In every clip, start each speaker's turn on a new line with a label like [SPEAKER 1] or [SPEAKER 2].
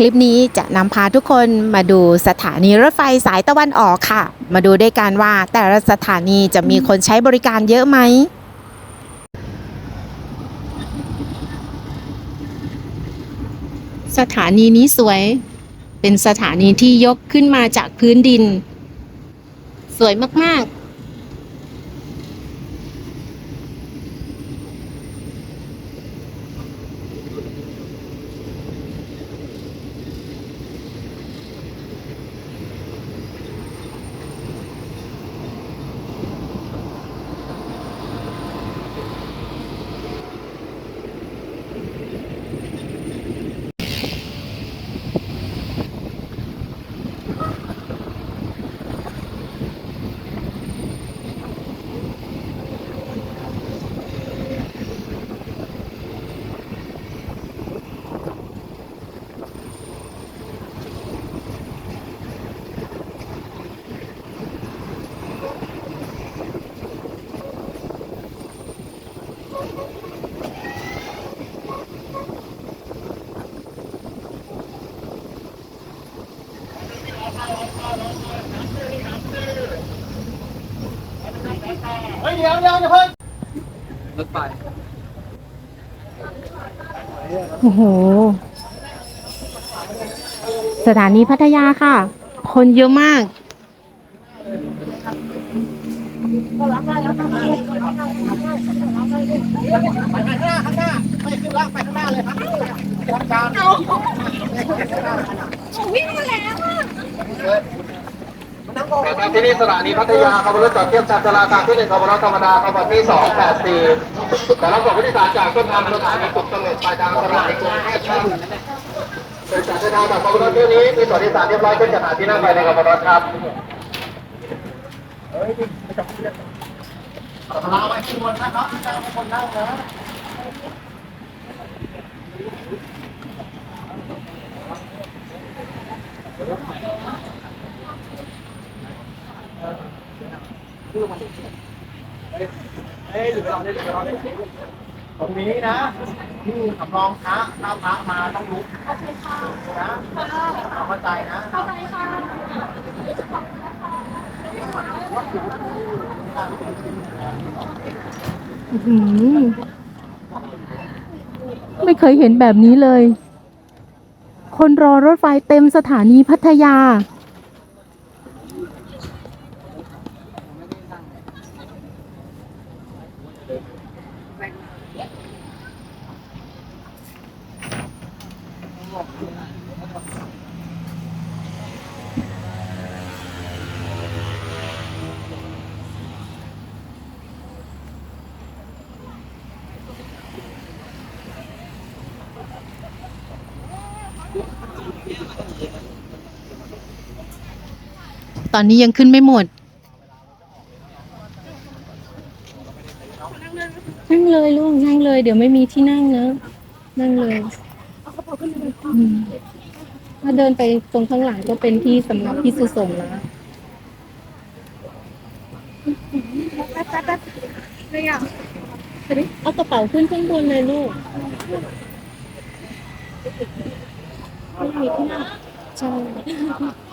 [SPEAKER 1] คลิปนี้จะนำพาทุกคนมาดูสถานีรถไฟสายตะวันออกค่ะ มาดูด้วยกันว่าแต่ละสถานีจะมีคนใช้บริการเยอะไหมสถานีนี้สวย เป็นสถานีที่ยกขึ้นมาจากพื้นดิน สวยมาก ๆ
[SPEAKER 2] ไฟ
[SPEAKER 1] โอ้โห สถานีพัทยาค่ะ คนเยอะมาก
[SPEAKER 2] ไปข้างหน้าข้างหน้าไม่ขึ้นละไปข้างหน้าเลยครับทำการครับที่นี่สถานีพัทยาขบวนรถจอดเทียบชานชาลาทางที่หนึ่งขบวนรถธรรมดาขบวนที่สองแปดสี่ แต่เรับส่งผู้โดยสารจากต้นทางสถานีจุดกำเนิดปลายทางสถานีกรุงเทพครับโดยสารเดินทางจากขบวนรถเที่ยวนี้มีสวัสดิการเรียบร้อยเช่นกันหาที่นั่งภายในขบวนรถครับลาไว้ที่บนนะครับนั่งคนนั่งนะ เอ้ยหรือเราได้หรือเราได้ตรงนี้นะที่สำรองพระถ้าพระมาต้องลุกนะเข้าใจนะ
[SPEAKER 1] อื้อหือไม่เคยเห็นแบบนี้เลย คนรอรถไฟเต็มสถานีพัทยา ตอนนี้ยังขึ้นไม่หมด นั่งเลยลูกนั่งเลย เดี๋ยวไม่มีที่นั่งนะนั่งเลยอืมถ้าเดินไปตรงข้างหลังก็เป็นที่สำหรับที่สุสงฆ์แล้วเอากระเป๋าขึ้นข้างบนเลยลูกไม่มีที่นั่งใช่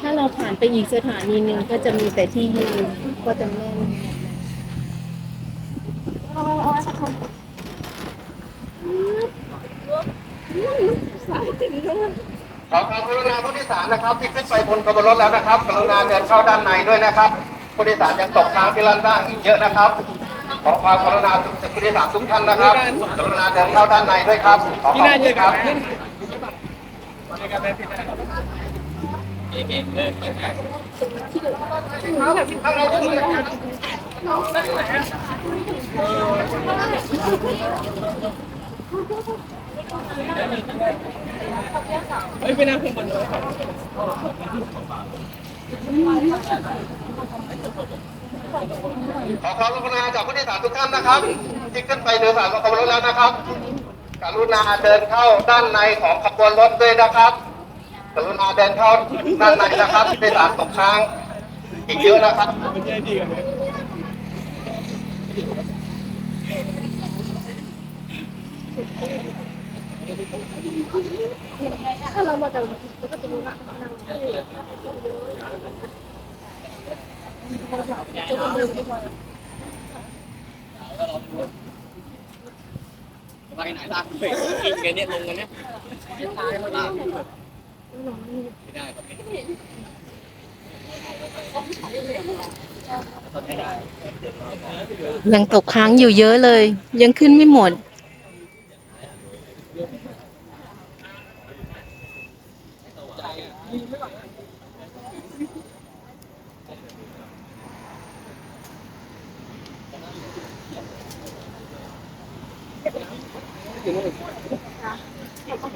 [SPEAKER 1] ถ้าเราผ่านไปอีกสถานีหนึ่งก็จะมีแต่ที่ยืนก็จะแน่น
[SPEAKER 2] ขอความกรุณาผู้โดยสารนะครับที่ขึ้นไปบนขบวนรถแล้วนะครับกรุณาเดินเข้าด้านในด้วยนะครับผู้โดยสารยังตกค้างที่ลานด้านอีกเยอะนะครับ ขอความกรุณาผู้โดยสารทุกท่านนะครับกรุณาเดินเข้าด้านในด้วยครับขอขอบคุณครับ ขอความกรุณาจากผู้โดยสารทุกท่านนะครับ ที่ขึ้นไปโดยสารบนขบรถแล้วนะครับ กรุณาเดินเข้าด้านในของขบวนรถด้วยนะครับ กรุณาเดินเข้าด้านในนะครับผู้สารตกค้างอีกเยอะนะครับ
[SPEAKER 1] อะ
[SPEAKER 3] ไปไหนตาเฟกกินกันเนี่ยลงกันเนี่ย ตายหมดแล้วไม่ได้ครับ
[SPEAKER 1] ยังตกค้างอยู่เยอะเลย ยังขึ้นไม่หมด
[SPEAKER 3] ก็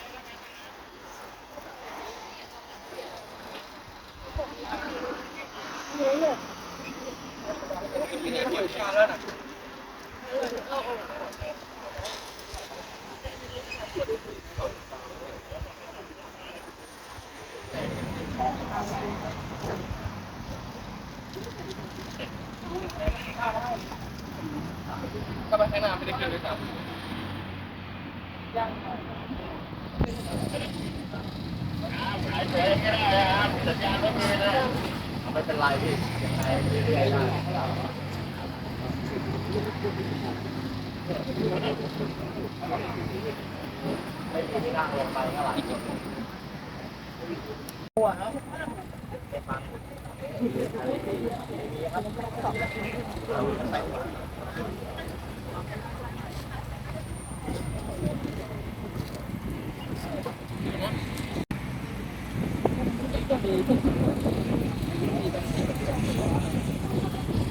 [SPEAKER 3] ที่นั่งลงไปเท่าไหร่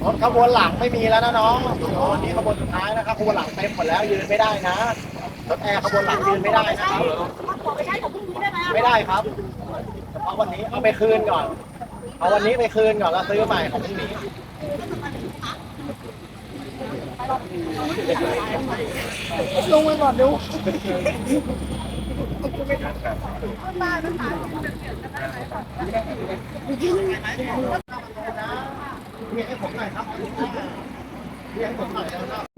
[SPEAKER 4] รถขบวนหลังไม่มีแล้วนะน้องวันนี้ขบวนสุดท้ายนะครับขบวนหลังเต็มหมดแล้วยืนไม่ได้นะ รถแอร์ขบวนหลังยืนไม่ได้นะครับไม่ได้ครับเฉพาะวันนี้เอาไปคืนก่อน เอาวันนี้ไปคืนก่อนแล้วซื้อใหม่ของพรุ่งนี้ลงไปก่อนดูเรียกให้ผมหน่อยครับเรียกให้ผมหน่อยแล้วนะ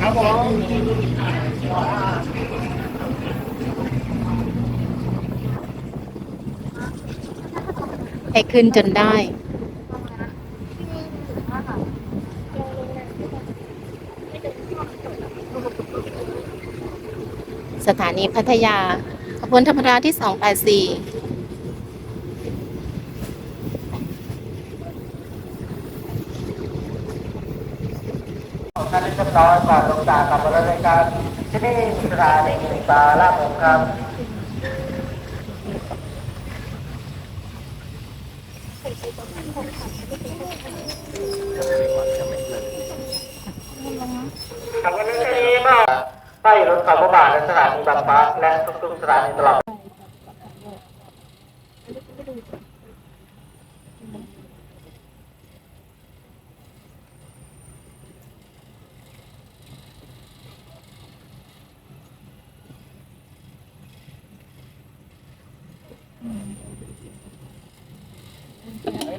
[SPEAKER 4] ครับผม
[SPEAKER 1] ให้ขึ้นจนได้ สถา นีพัทยา ขบวนธรรมดาที่ 284
[SPEAKER 4] ท่านเรียบร้อยก่อนลงจากกับราแล้วในการที่นี่สถานีบาระผมครับ ใต้รถขับรถในสถานีบางพระและทุกๆสถานีตลอด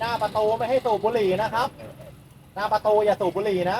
[SPEAKER 4] หน้าประตูไม่ให้สูบบุหรี่นะครับ หน้าประตูอย่าสูบบุหรี่นะ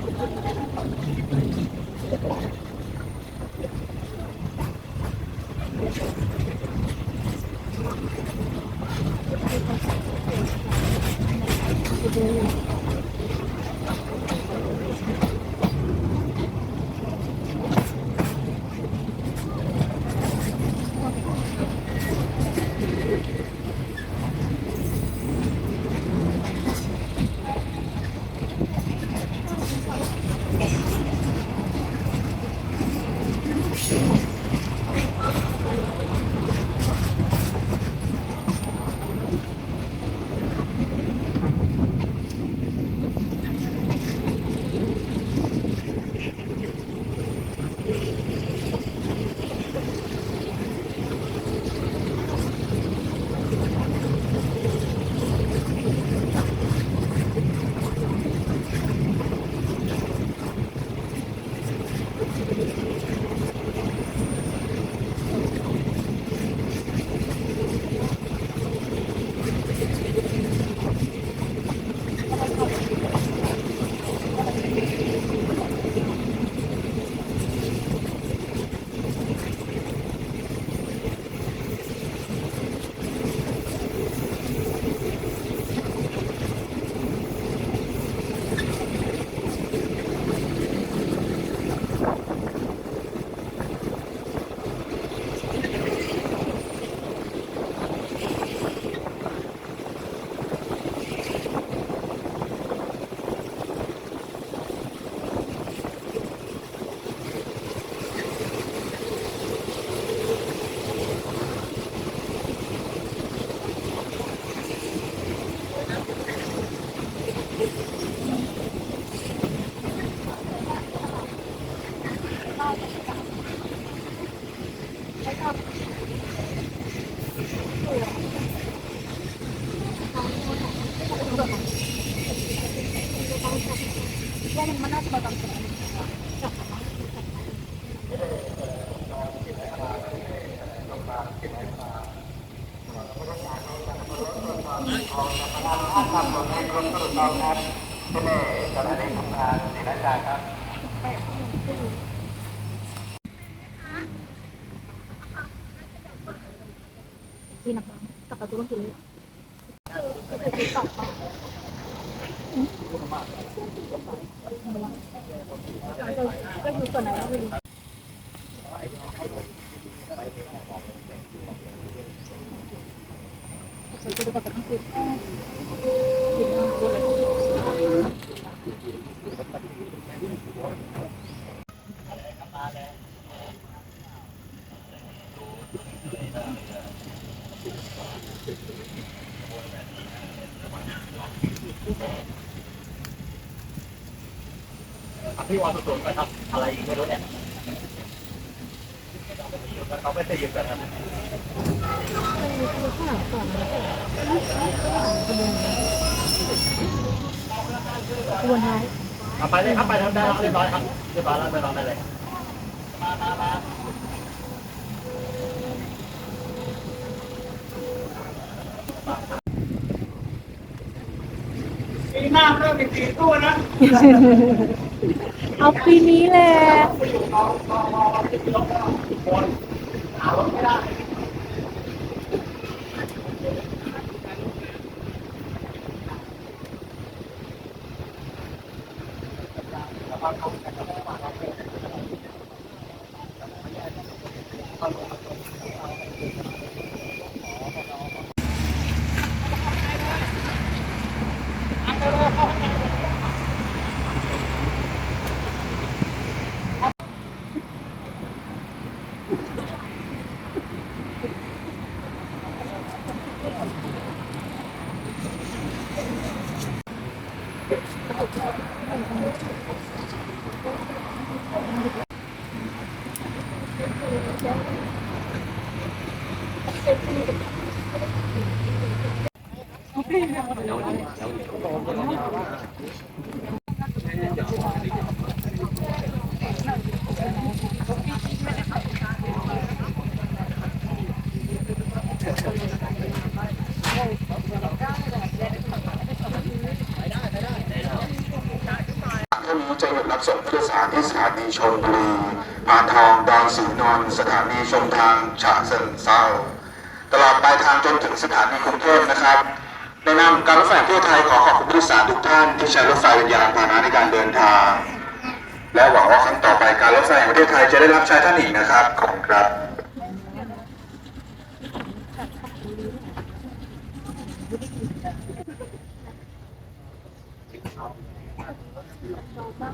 [SPEAKER 5] Yan ang พี่
[SPEAKER 6] วอ
[SPEAKER 4] นสุดๆไปครับ ไม่รู้เนี่ยเขาไม่ได้ยินกันนะ
[SPEAKER 6] ข้างหลังก่อนนะขบวนท้าย
[SPEAKER 4] เอาไปเลยครับไปทำได้แล้วเรียบร้อยครับเรียบร้อยแล้วไปลองได้เลยปีหน้า
[SPEAKER 1] เริ่มอี
[SPEAKER 4] กสี่ตู้นะ เอา
[SPEAKER 1] ปีนี้แหละ
[SPEAKER 5] ท่านนี้จะหยุดรับส่งผู้โดยสารที่สถานีชลบุรีพานทองดอนสีนนท์สถานีชมทางฉะเชิงเซาตลอดปลายทางจนถึงสถานีกรุงเทพนะครับในนามการรถไฟแห่งประเทศไทยขอขอบคุณผู้โดยสารทุกท่านที่ใช้รถไฟเป็นยานพาหนะในการเดินทาง และหวังว่าครั้งต่อไปการรถไฟแห่งประเทศไทยจะได้รับใช้ท่านอีกนะครับขอบคุณครับ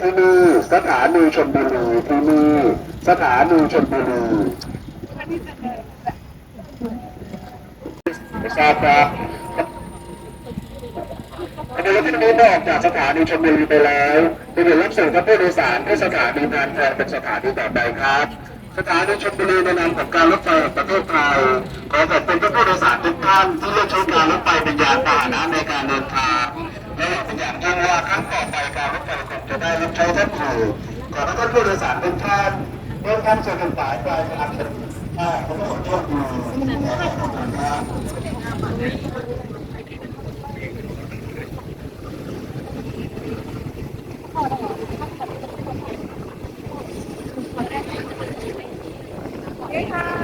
[SPEAKER 5] ที่นี่ส ถานีชลบุรีที่นี่สถานีชลบุรีไม่ทราบครับขณะที่นี้ออกจากสถานีชลบุรีไปแล้วจะเดี๋ยวรับส่งท่านผู้โดยสารที่สถานีพานทองเป็นสถานีต่อไปครับ สถานีชลบุรีในนามของการรถไฟแห่งประเทศไทยขอขอบคุณท่านผู้โดยสารทุกท่านที่เลือกใช้การรถไฟเป็นยานพาหนะในการเดินทาง และหวังเป็นอย่างยิ่งว่าครั้งต่อไปการรถไฟคงจะได้รับใช้ท่านอยู่ขอให้ท่านผู้โดยสารทุกท่านเมื่อท่านเจอกันปลายปลายทางอ่าผมขอโทษดีครับ
[SPEAKER 1] ข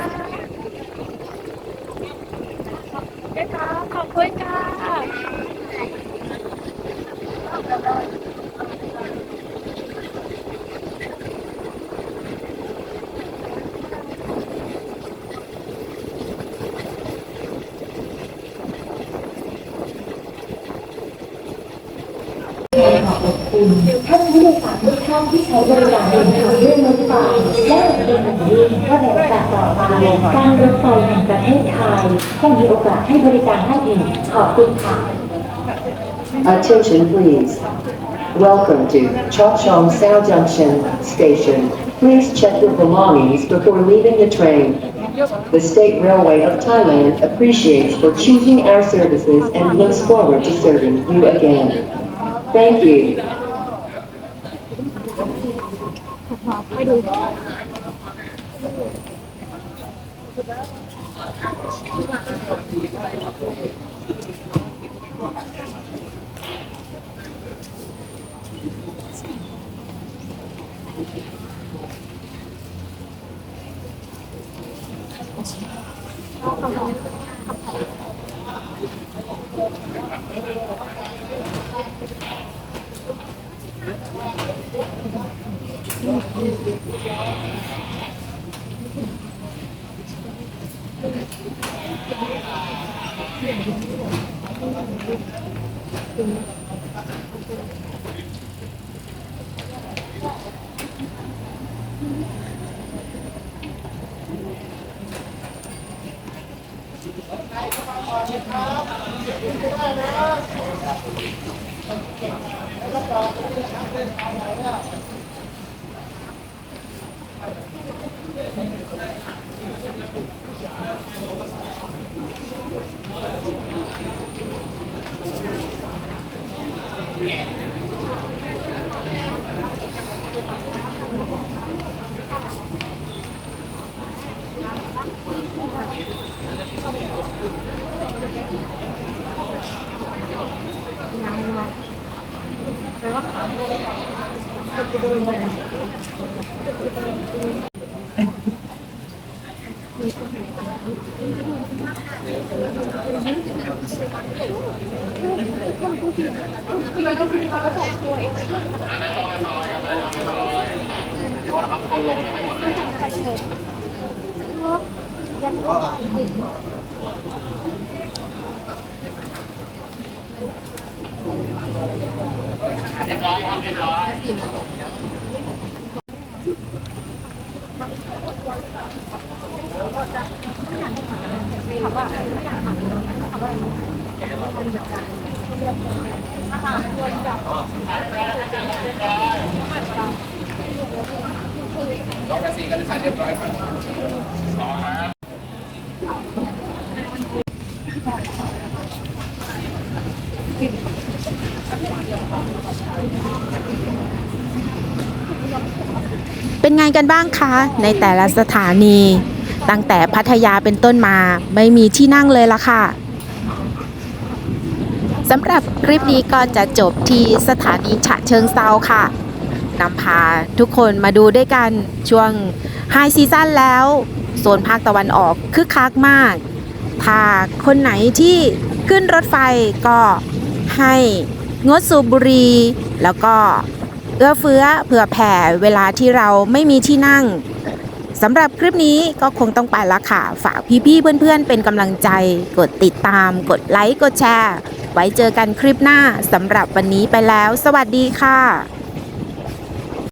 [SPEAKER 7] ใช้บริการเดินทางด้วยรถไฟและเป็นอย่างยิ่งว่าในโอกาสต่อมาการรถไฟแห่งประเทศไทยคงมีโอกาสให้บริการท่านอีกขอบคุณค่ะ
[SPEAKER 8] Attention please. Welcome to Chokchong Sao Junction Station. Please check your belongings before leaving the train. The State Railway of Thailand appreciates for choosing our services and looks forward to serving you again. Thank you.
[SPEAKER 1] 开 Oh, เป็นไง กันบ้างคะ ในแต่ละสถานี ตั้งแต่พัทยาเป็นต้นมาไม่มีที่นั่งเลยละค่ะสำหรับคลิปนี้ก็จะจบที่สถานีฉะเชิงเซาค่ะนำพาทุกคนมาดูด้วยกันช่วงไฮซีซั่นแล้ว โซนภาคตะวันออกคึกคักมาก ถ้าคนไหนที่ขึ้นรถไฟก็ให้งดสูบบุหรี่แล้วก็ เอื้อเฟื้อเผื่อแผ่เวลาที่เราไม่มีที่นั่งสำหรับคลิปนี้ก็คงต้องไปละค่ะ ฝากพี่ๆเพื่อนๆ เป็นกำลังใจ กดติดตาม กดไลค์ กดแชร์ ไว้เจอกันคลิปหน้าสำหรับวันนี้ไปแล้ว สวัสดีค่ะ